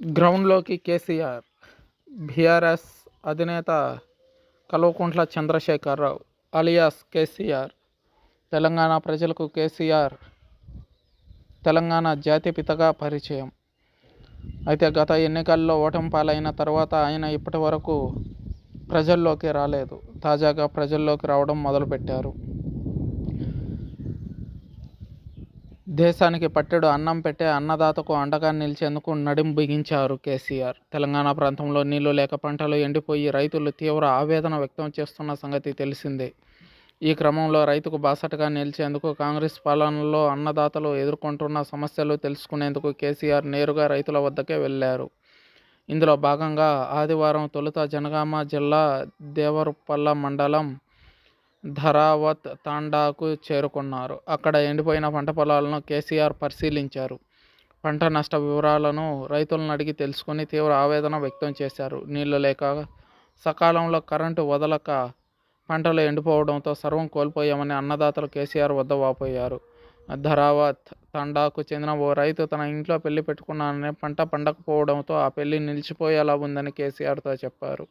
గ్రౌండ్లోకి KCR BRS అధినేత Kalvakuntla Chandrashekhar Rao alias KCR Telangana ప్రజలకు KCR Telangana జాతిపితగా పరిచయం. అయితే గత ఎన్నికల్లో ఓటమి పాలైన తర్వాత ఆయన ఇప్పటి వరకు ప్రజల్లోకి రాలేదు. తాజాగా ప్రజల్లోకి రావడం మొదలుపెట్టారు. దేశానికి పట్టెడు అన్నం పెట్టే అన్నదాతకు అండగా నిలిచేందుకు నడుం బిగించారు కేసీఆర్. తెలంగాణ ప్రాంతంలో నీళ్ళు లేక పంటలు ఎండిపోయి రైతులు తీవ్ర ఆవేదన వ్యక్తం చేస్తున్న సంగతి తెలిసిందే. ఈ క్రమంలో రైతుకు బాసటగా నిలిచేందుకు కాంగ్రెస్ పాలనలో అన్నదాతలు ఎదుర్కొంటున్న సమస్యలు తెలుసుకునేందుకు కేసీఆర్ నేరుగా రైతుల వద్దకే వెళ్ళారు ఇందులో భాగంగా ఆదివారం తొలుత జనగామ జిల్లా దేవరుపల్ల మండలం ధరావత్ తాండాకు చేరుకున్నారు. అక్కడ ఎండిపోయిన పంట పొలాలను కేసీఆర్ పరిశీలించారు. పంట నష్ట వివరాలను రైతులను అడిగి తెలుసుకుని తీవ్ర ఆవేదన వ్యక్తం చేశారు. నీళ్ళు లేక సకాలంలో కరెంటు వదలక పంటలు ఎండిపోవడంతో సర్వం కోల్పోయామని అన్నదాతలు కేసీఆర్ వద్ద వాపోయారు. ధరావత్ తండాకు చెందిన ఓ రైతు తన ఇంట్లో పెళ్ళి పెట్టుకున్నానని పంట పండకపోవడంతో ఆ పెళ్ళి నిలిచిపోయేలా ఉందని కేసీఆర్తో చెప్పారు.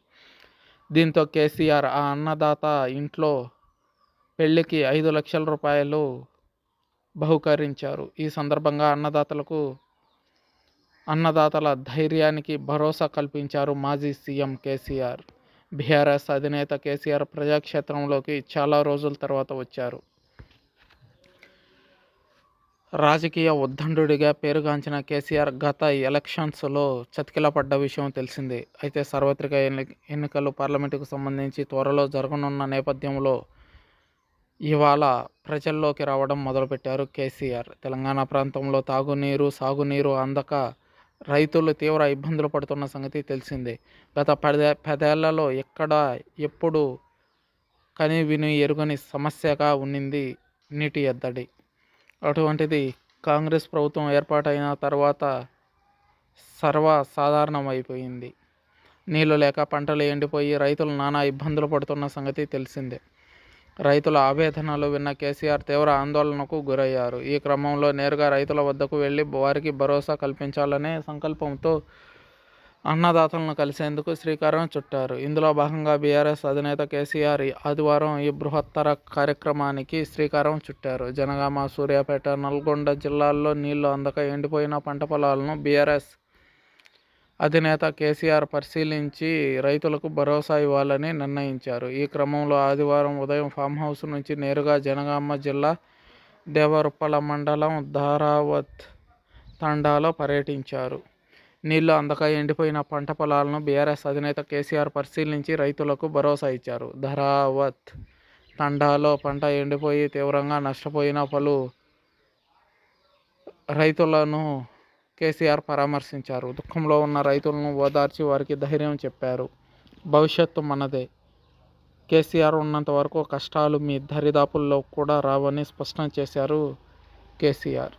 దీంతో కేసీఆర్ ఆ అన్నదాత ఇంట్లో పెళ్ళికి ఐదు లక్షల రూపాయలు బహుకరించారు. ఈ సందర్భంగా అన్నదాతలకు అన్నదాతల ధైర్యానికి భరోసా కల్పించారు మాజీ సీఎం కేసీఆర్. బీఆర్ఎస్ అధినేత కేసీఆర్ ప్రజాక్షేత్రంలోకి చాలా రోజుల తర్వాత వచ్చారు. రాజకీయ ఉద్దండుడిగా పేరుగాంచిన కేసీఆర్ గత ఎలక్షన్స్లో చతికిలపడ్డ విషయం తెలిసిందే. అయితే సార్వత్రిక ఎన్ని ఎన్నికలు పార్లమెంటుకు సంబంధించి త్వరలో జరగనున్న నేపథ్యంలో ఇవాళ ప్రజల్లోకి రావడం మొదలుపెట్టారు కేసీఆర్. తెలంగాణ ప్రాంతంలో తాగునీరు సాగునీరు అందక రైతులు తీవ్ర ఇబ్బందులు పడుతున్న సంగతి తెలిసిందే. గత పదే పదేళ్ళలో ఎక్కడ ఎప్పుడు కని విని ఎరుగని సమస్యగా ఉన్నింది నీటి ఎద్దడి. అటువంటిది కాంగ్రెస్ ప్రభుత్వం ఏర్పాటైన తర్వాత సర్వసాధారణమైపోయింది. నీళ్ళు లేక పంటలు ఎండిపోయి రైతులు నానా ఇబ్బందులు పడుతున్న సంగతి తెలిసిందే. రైతుల ఆవేదనలు విన్న కేసీఆర్ తీవ్ర ఆందోళనకు గురయ్యారు. ఈ క్రమంలో నేరుగా రైతుల వద్దకు వెళ్ళి వారికి భరోసా కల్పించాలనే సంకల్పంతో అన్నదాతలను కలిసేందుకు శ్రీకారం చుట్టారు. ఇందులో భాగంగా బీఆర్ఎస్ అధినేత కేసీఆర్ ఆదివారం ఈ బృహత్తర కార్యక్రమానికి శ్రీకారం చుట్టారు. జనగామ సూర్యాపేట నల్గొండ జిల్లాల్లో నీళ్ళు అందక ఎండిపోయిన పంట పొలాలను బీఆర్ఎస్ అధినేత కేసీఆర్ పరిశీలించి రైతులకు భరోసా ఇవ్వాలని నిర్ణయించారు. ఈ క్రమంలో ఆదివారం ఉదయం ఫామ్ హౌస్ నుంచి నేరుగా జనగామ జిల్లా దేవరుప్పల మండలం ధారావత్ తండాలో పర్యటించారు. నీళ్ళు అందక ఎండిపోయిన పంట పొలాలను బీఆర్ఎస్ అధినేత కేసీఆర్ పరిశీలించి రైతులకు భరోసా ఇచ్చారు. ధరావత్ తండాలో పంట ఎండిపోయి తీవ్రంగా నష్టపోయిన పలు రైతులను కేసీఆర్ పరామర్శించారు. దుఃఖంలో ఉన్న రైతులను ఓదార్చి వారికి ధైర్యం చెప్పారు. భవిష్యత్తు మనదే. కేసీఆర్ ఉన్నంత వరకు కష్టాలు మీ దరిదాపుల్లో కూడా రావని స్పష్టం చేశారు కేసీఆర్.